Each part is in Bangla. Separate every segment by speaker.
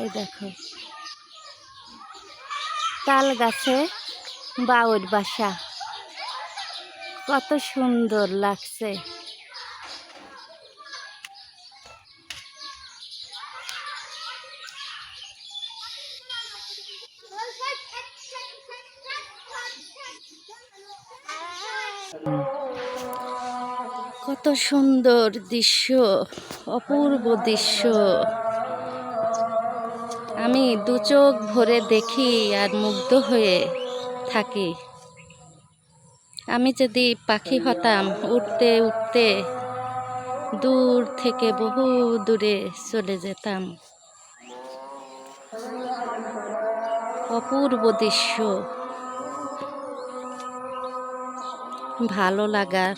Speaker 1: এই দেখো। তাল গাছে বাউর বাসা। কত সুন্দর লাগছে। কত সুন্দর দৃশ্য অপূর্ব দৃশ্য। আমি দু চোখ ভরে দেখি আর মুগ্ধ হয়ে থাকি। আমি যদি পাখি হতাম উঠতে উঠতে দূর থেকে বহু দূরে চলে যেতাম। অপূর্ব দৃশ্য। ভালো লাগার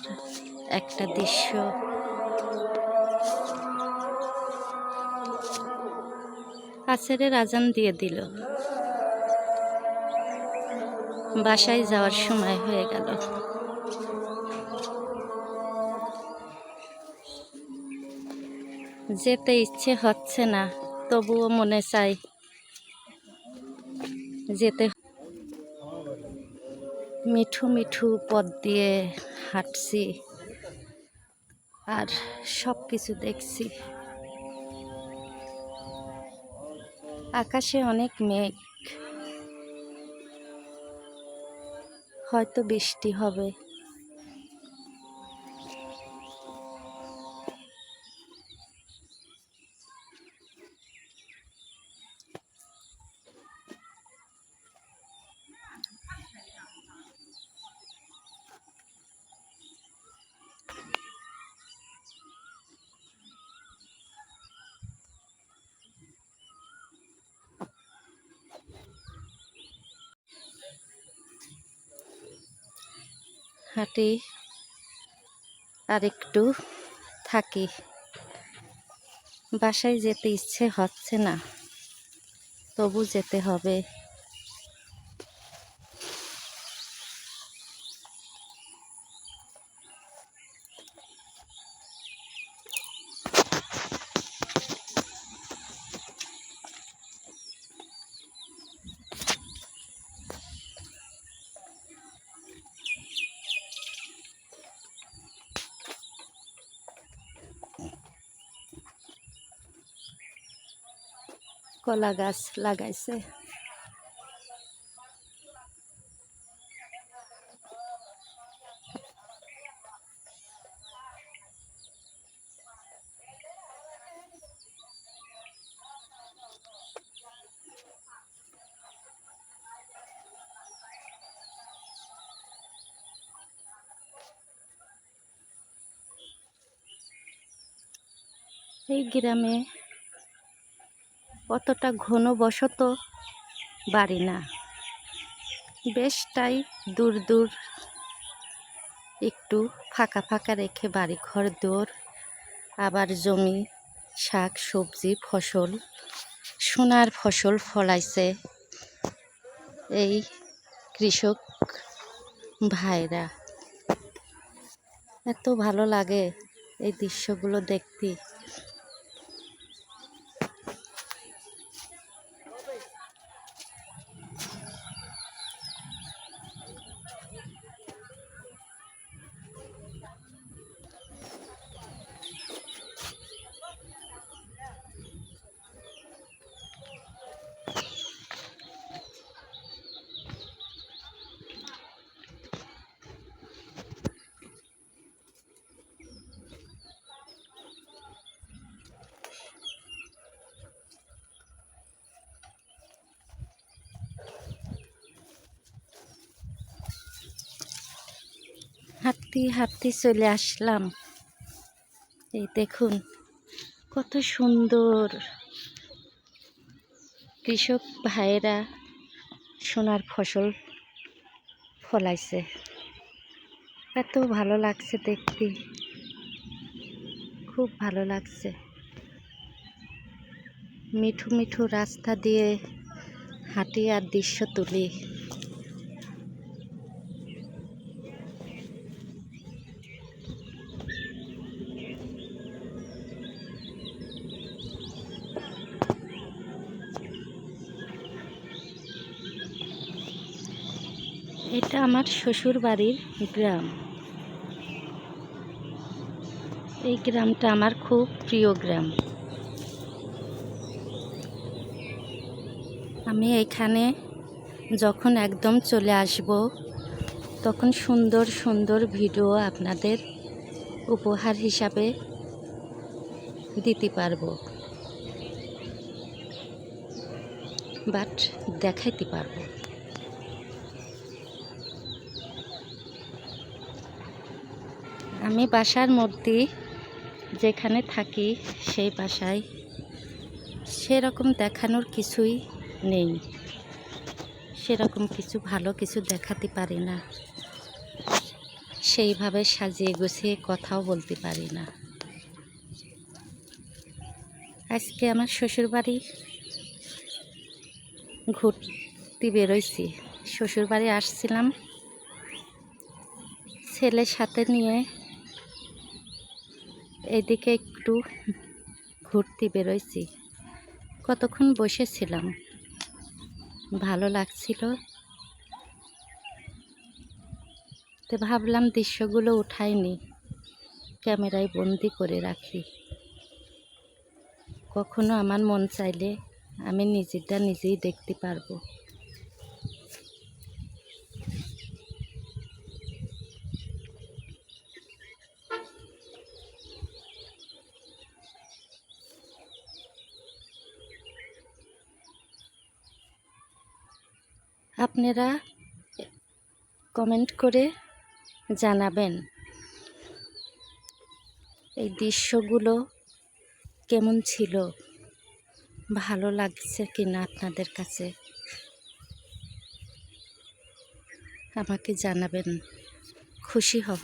Speaker 1: একটা দৃশ্য। আছেরের আজান দিয়ে দিল। বাসায় যাওয়ার সময় হয়ে গেল। যেতে ইচ্ছে হচ্ছে না, তবুও মনে চাই যেতে মিঠু মিঠু পথ দিয়ে হাঁটছি আর সব কিছু দেখছি। আকাশে অনেক মেঘ। হয়তো বৃষ্টি হবে। হাঁটি আর একটু থাকি। বাসায় যেতে ইচ্ছে হচ্ছে না তবু যেতে হবে। কলা গাছ লাগাইছে এই গ্রামে অতটা ঘন বসত বাড়ি না। বেশটাই দূর দূর একটু ফাঁকা ফাঁকা রেখে বাড়ি ঘর দৌড় আবার জমি, শাক, সবজি, ফসল, সোনার ফসল ফলাইছে এই কৃষক ভাইরা। এত ভালো লাগে এই দৃশ্যগুলো দেখতে। হাঁটতে হাঁটতে চলে আসলাম। এই দেখুন, কত সুন্দর। কৃষক ভাইয়েরা সোনার ফসল ফলাইছে। এত ভালো লাগছে দেখতে। খুব ভালো লাগছে। মিঠু মিঠু রাস্তা দিয়ে হাঁটি আর দৃশ্য তুলি। এটা আমার শ্বশুর বাড়ির গ্রাম। এই গ্রামটা আমার খুব প্রিয় গ্রাম। আমি এখানে যখন একদম চলে আসব, তখন সুন্দর সুন্দর ভিডিও আপনাদের উপহার হিসাবে দিতে পারব। বাট দেখাইতে পারব। আমি বাসার মধ্যে যেখানে থাকি সেই বাসায় সেরকম দেখানোর কিছুই নেই। সেরকম কিছু ভালো কিছু দেখাতে পারি না। সেইভাবে সাজিয়ে গুছিয়ে কথাও বলতে পারি না। আজকে আমার শ্বশুরবাড়ি ঘুরতে বেরোইছি। শ্বশুরবাড়ি আসছিলাম। ছেলের সাথে নিয়ে এদিকে একটু ঘুরতে বেরোইছি। কতক্ষণ বসেছিলাম? ভালো লাগছিল। তো ভাবলাম দৃশ্যগুলো উঠাইনি, ক্যামেরায় বন্দি করে রাখি। কখনো আমার মন চাইলে আমি নিজেরটা নিজেই দেখতে পারব। আপনারা কমেন্ট করে জানাবেন এই দৃশ্যগুলো কেমন ছিল? ভালো লাগছে কি না আপনাদের কাছে? আমাকে জানাবেন, খুশি হব।